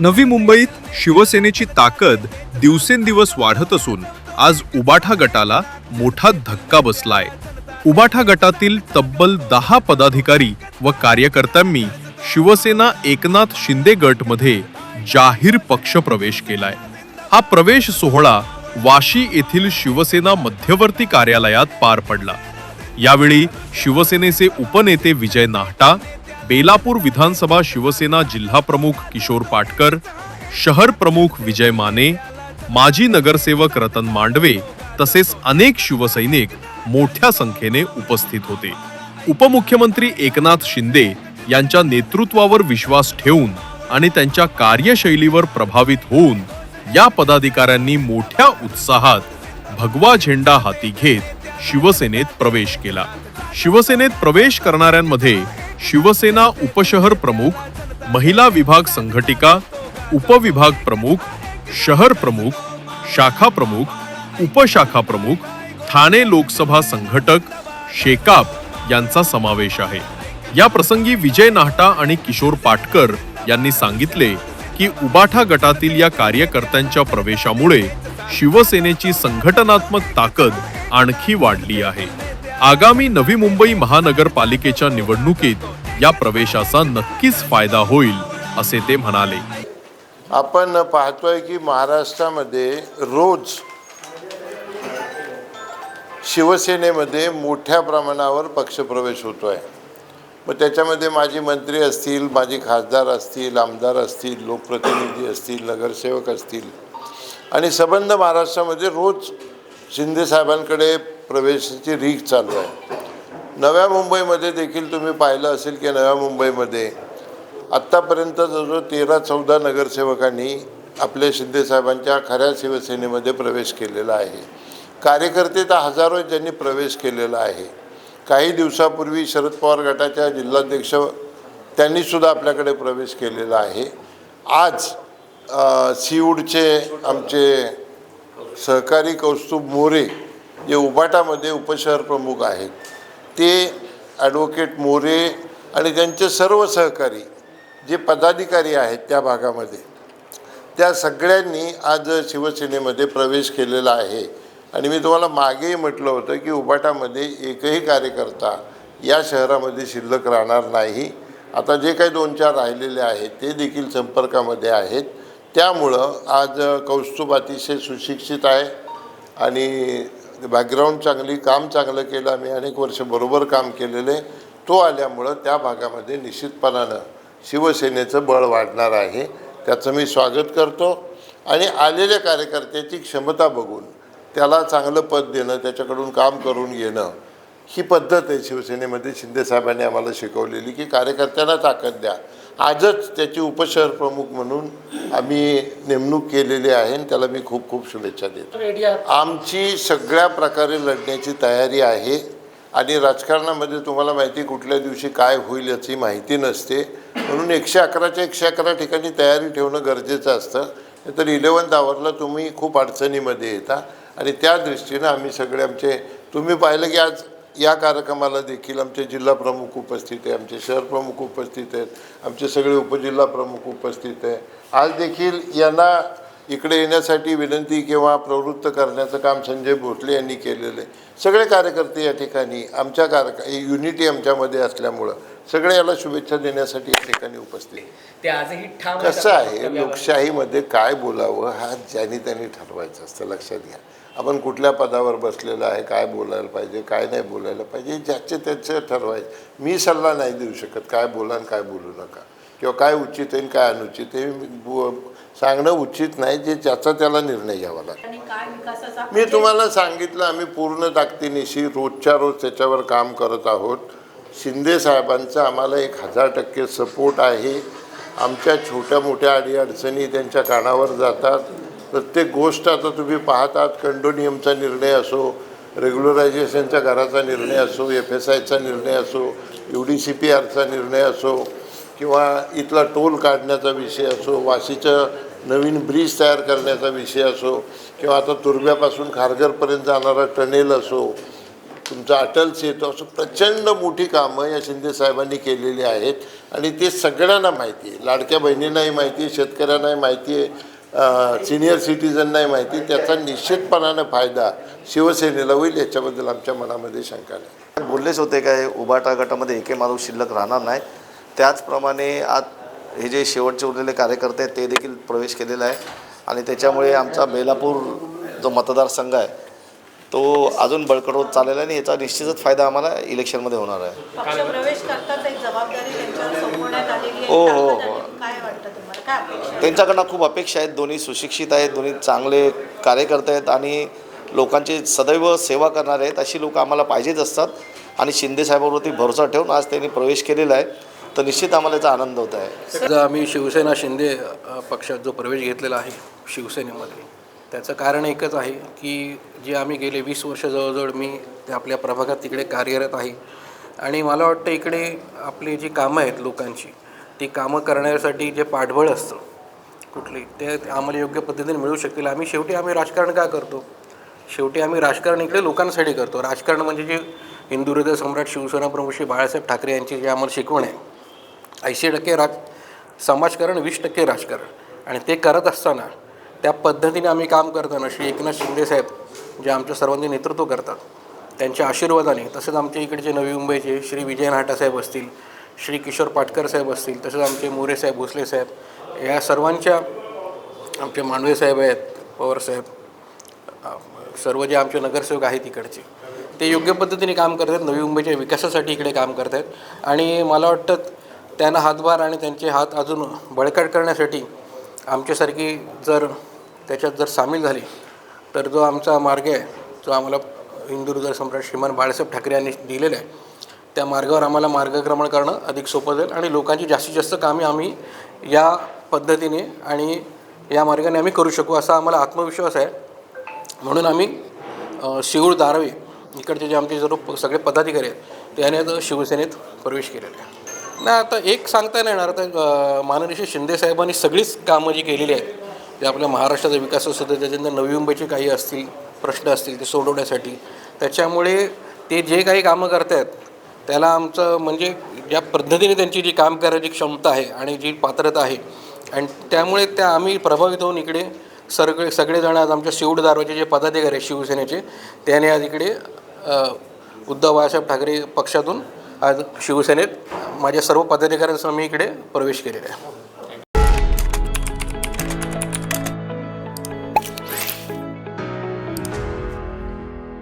नवी मुंबईत शिवसेनेची ताकद दिवसेंदिवस वाढत असून आज उबाठा गटाला मोठा धक्का बसलाय. उबाठा गटातील तब्बल दहा पदाधिकारी व कार्यकर्त्यांनी शिवसेना एकनाथ शिंदे गटमध्ये जाहीर पक्ष प्रवेश केलाय. हा प्रवेश सोहळा वाशी येथील शिवसेना मध्यवर्ती कार्यालयात पार पडला. यावेळी शिवसेनेचे उपनेते विजय नाहटा बेलापूर विधानसभा शिवसेना जिल्हा प्रमुख किशोर पाटकर शहर प्रमुख विजय माने माजी नगरसेवक रतन मांडवे तसेच अनेक शिवसैनिक मोठ्या संख्येने उपस्थित होते. उपमुख्यमंत्री एकनाथ शिंदे यांच्या नेतृत्वावर विश्वास ठेवून आणि त्यांच्या कार्यशैलीवर प्रभावित होऊन या पदाधिकाऱ्यांनी मोठ्या उत्साहात भगवा झेंडा हाती घेत शिवसेनेत प्रवेश केला. शिवसेनेत प्रवेश करणाऱ्यांमध्ये शिवसेना उपशहर प्रमुख महिला विभाग संघटिका उपविभाग प्रमुख शहर प्रमुख शाखा प्रमुख उपशाखा प्रमुख ठाणे लोकसभा संघटक शेकाप यांचा समावेश आहे. या प्रसंगी विजय नाहटा आणि किशोर पाटकर यांनी सांगितले की उबाठा गटातील या कार्यकर्त्यांच्या प्रवेशामुळे शिवसेनेची संघटनात्मक ताकद आणखी वाढली आहे. आगामी नवी मुंबई महानगरपालिकेच्या निवडणुकीत या प्रवेशाचा नक्कीच फायदा होईल असे ते म्हणाले. आपण पाहतोय की महाराष्ट्रामध्ये रोज शिवसेनेमध्ये मोठ्या प्रमाणावर पक्षप्रवेश होतो आहे मग त्याच्यामध्ये माजी मंत्री असतील माजी खासदार असतील आमदार असतील लोकप्रतिनिधी असतील नगरसेवक असतील. आणि संबंध महाराष्ट्रामध्ये रोज शिंदे साहेबांकडे प्रवेशाची रीक चालू आहे. नव्या मुंबईमध्ये देखील तुम्ही पाहिलं असेल की नव्या मुंबईमध्ये आत्तापर्यंत जवळजवळ तेरा चौदा नगरसेवकांनी आपल्या शिंदेसाहेबांच्या खऱ्या शिवसेनेमध्ये प्रवेश केलेला आहे. कार्यकर्ते तर हजारो ज्यांनी प्रवेश केलेला आहे. काही दिवसापूर्वी शरद पवार गटाच्या जिल्हाध्यक्ष त्यांनीसुद्धा आपल्याकडे प्रवेश केलेला आहे. आज सीवूडचे आमचे सहकारी कौस्तुभ मोरे जे उबाटामध्ये उपशहर प्रमुख आहेत ते ॲडव्होकेट मोरे आणि त्यांचे सर्व सहकारी जे पदाधिकारी आहेत त्या भागामध्ये त्या सगळ्यांनी आज शिवसेनेमध्ये प्रवेश केलेला आहे. आणि मी तुम्हाला मागेही म्हटलं होतं की उबाटामध्ये एकही कार्यकर्ता या शहरामध्ये शिल्लक राहणार नाही. आता जे काही दोन चार राहिलेले आहेत ते देखील संपर्कामध्ये आहेत. त्यामुळं आज कौस्तुभ अतिशय सुशिक्षित आहे. आणि म्हणजे बॅकग्राऊंड चांगली काम चांगलं केलं आम्ही अनेक वर्ष बरोबर काम केलेलं आहे तो आल्यामुळं त्या भागामध्ये निश्चितपणानं शिवसेनेचं बळ वाढणार आहे. त्याचं मी स्वागत करतो. आणि आलेल्या कार्यकर्त्याची क्षमता बघून त्याला चांगलं पद देणं त्याच्याकडून काम करून घेणं ही पद्धत आहे शिवसेनेमध्ये. शिंदेसाहेबांनी आम्हाला शिकवलेली की कार्यकर्त्यांना ताकद द्या. आजच त्याची उपशहर प्रमुख म्हणून आम्ही नेमणूक केलेली आहे आणि त्याला मी खूप खूप शुभेच्छा देतो. आमची सगळ्या प्रकारे लढण्याची तयारी आहे आणि राजकारणामध्ये तुम्हाला माहिती कुठल्या दिवशी काय होईल याची माहिती नसते. म्हणून एकशे अकराच्या एकशे अकरा ठिकाणी तयारी ठेवणं गरजेचं असतं. तर इलेवन्थ आवरला तुम्ही खूप अडचणीमध्ये येता आणि त्या दृष्टीनं आम्ही सगळे आमचे तुम्ही पाहिलं की आज या कार्यक्रमाला देखील आमचे जिल्हा प्रमुख उपस्थित आहे आमचे शहर प्रमुख उपस्थित आहेत आमचे सगळे उपजिल्हा प्रमुख उपस्थित आहे. आज देखील यांना इकडे येण्यासाठी विनंती किंवा प्रवृत्त करण्याचं काम संजय भोसले यांनी केलेलं आहे. सगळे कार्यकर्ते या ठिकाणी आमच्या कार युनिटी आमच्यामध्ये असल्यामुळं सगळे याला शुभेच्छा देण्यासाठी या ठिकाणी उपस्थित. ते आजही ठाम कसं आहे. लोकशाहीमध्ये काय बोलावं हा ज्यांनी त्यांनी ठरवायचं असतं लक्षात घ्या. आपण कुठल्या पदावर बसलेलं आहे काय बोलायला पाहिजे काय नाही बोलायला पाहिजे ज्याचे त्याचे ठरवायचे. मी सल्ला नाही देऊ शकत काय बोला आणि काय बोलू नका. किंवा काय उचित आहे आणि काय अनुचित आहे मी बो- सांगणं उचित नाही जे ज्याचा त्याला निर्णय घ्यावा लागतो. मी तुम्हाला सांगितलं आम्ही पूर्ण ताकदीनिशी रोजच्या रोज त्याच्यावर काम करत आहोत. शिंदे साहेबांचा आम्हाला एक हजार टक्के सपोर्ट आहे. आमच्या छोट्या मोठ्या अडीअडचणी त्यांच्या कानावर जातात. प्रत्येक गोष्ट आता तुम्ही पाहतात कंडोनियमचा निर्णय असो रेग्युलरायझेशनच्या घराचा निर्णय असो एफ एस आयचा निर्णय असो यू डी सी पी आरचा निर्णय असो किंवा इथला टोल काढण्याचा विषय असो वाशीचं नवीन ब्रिज तयार करण्याचा विषय असो किंवा आता तुर्ब्यापासून खारघरपर्यंत जाणारा टनेल असो तुमचा अटल सेतू असं प्रचंड मोठी कामं या शिंदे साहेबांनी केलेली आहेत. आणि ते सगळ्यांना माहिती आहे. लाडक्या बहिणींनाही माहिती आहे शेतकऱ्यांनाही माहिती आहे सिनियर सिटीजननाही माहिती त्याचा निश्चितपणानं फायदा शिवसेनेला होईल याच्याबद्दल आमच्या मनामध्ये शंका नाही. बोललेच होते काय उभाटा गटामध्ये एके माणूस शिल्लक राहणार नाही त्याचप्रमाणे आज हे जे शेवटचे उरलेले कार्यकर्ते आहेत ते देखील प्रवेश केलेला आहे. आणि त्याच्यामुळे आमचा बेलापूर जो मतदारसंघ आहे तो अजून बळकट होत चाललेला आहे आणि याचा निश्चितच फायदा आम्हाला इलेक्शनमध्ये होणार आहे हो, हो, हो. आहे. काय वाटतं तुम्हाला काय अपेक्षा आहे? त्यांच्याकडनं खूप अपेक्षा आहेत दोन्ही सुशिक्षित आहेत दोन्ही चांगले कार्यकर्ते आहेत आणि लोकांची सदैव सेवा करणारे आहेत अशी लोक आम्हाला पाहिजेच असतात आणि शिंदे साहेबांवरती भरोसा ठेवून आज त्यांनी प्रवेश केलेला आहे तर निश्चित आम्हाला याचा आनंद होत आहे आम्ही शिवसेना शिंदे पक्षात जो प्रवेश घेतलेला आहे शिवसेनेमध्ये त्याचं कारण एकच आहे की जे आम्ही गेले वीस वर्ष जवळजवळ मी ते आपल्या प्रभागात तिकडे कार्यरत आहे. आणि मला वाटतं इकडे आपली जी कामं आहेत लोकांची ती कामं करण्यासाठी जे पाठबळ असतं कुठली ते आम्हाला योग्य पद्धतीने मिळू शकतील. आम्ही शेवटी आम्ही राजकारण का करतो? शेवटी आम्ही राजकारण इकडे लोकांसाठी करतो. राजकारण म्हणजे जे हिंदू हृदय सम्राट शिवसेना प्रमुख श्री बाळासाहेब ठाकरे यांची जी आम्हाला शिकवण आहे ऐंशी टक्के राज समाजकारण वीस टक्के राजकारण. आणि ते करत असताना त्या पद्धतीने आम्ही काम करताना श्री एकनाथ शिंदेसाहेब जे आमच्या सर्वांचे नेतृत्व करतात त्यांच्या आशीर्वादाने तसेच आमच्या इकडचे नवी मुंबईचे श्री विजय नाटासाहेब असतील श्री किशोर पाटकर साहेब असतील तसेच आमचे मोरे साहेब भोसले साहेब या सर्वांच्या आमचे मांडवे साहेब आहेत पवार साहेब सर्व जे आमचे नगरसेवक आहेत इकडचे ते योग्य पद्धतीने काम करत आहेत नवी मुंबईच्या विकासासाठी इकडे काम करत आहेत आणि मला वाटतं त्यांना हातभार आणि त्यांचे हात अजून बळकट करण्यासाठी आमच्यासारखी जर त्याच्यात जर सामील झाली तर जो आमचा मार्ग आहे जो आम्हाला हिंदुदुर्ग सम्राट श्रीमान बाळासाहेब ठाकरे यांनी दिलेला आहे त्या मार्गावर आम्हाला मार्गक्रमण करणं अधिक सोपं जाईल आणि लोकांची जास्तीत जास्त कामे आम्ही या पद्धतीने आणि या मार्गाने आम्ही करू शकू असा आम्हाला आत्मविश्वास आहे. म्हणून आम्ही शिवूळ शिवूर दारवे इकडचे जे आमचे सर्व प- सगळे पदाधिकारी आहेत त्याने आता शिवसेनेत प्रवेश केलेला आहे. नाही आता एक सांगता नाही येणार आता माननीय शिंदे साहेबांनी सगळीच कामं जी केलेली आहेत जे आपल्या महाराष्ट्राचा विकास असतो त्याच्यानंतर नवी मुंबईचे काही असतील प्रश्न असतील ते सोडवण्यासाठी. त्याच्यामुळे ते जे काही कामं करत आहेत त्याला आमचं म्हणजे ज्या पद्धतीने त्यांची जी काम करायची क्षमता आहे आणि जी पात्रता आहे आणि त्यामुळे त्या आम्ही प्रभावित होऊन इकडे सगळे सगळेजण आज आमच्या शिवड दारवाचे जे पदाधिकारी आहेत शिवसेनेचे त्याने आज इकडे उद्धव बाळासाहेब ठाकरे पक्षातून आज शिवसेनेत माझ्या सर्व पदाधिकाऱ्यांसह मी इकडे प्रवेश केलेला आहे.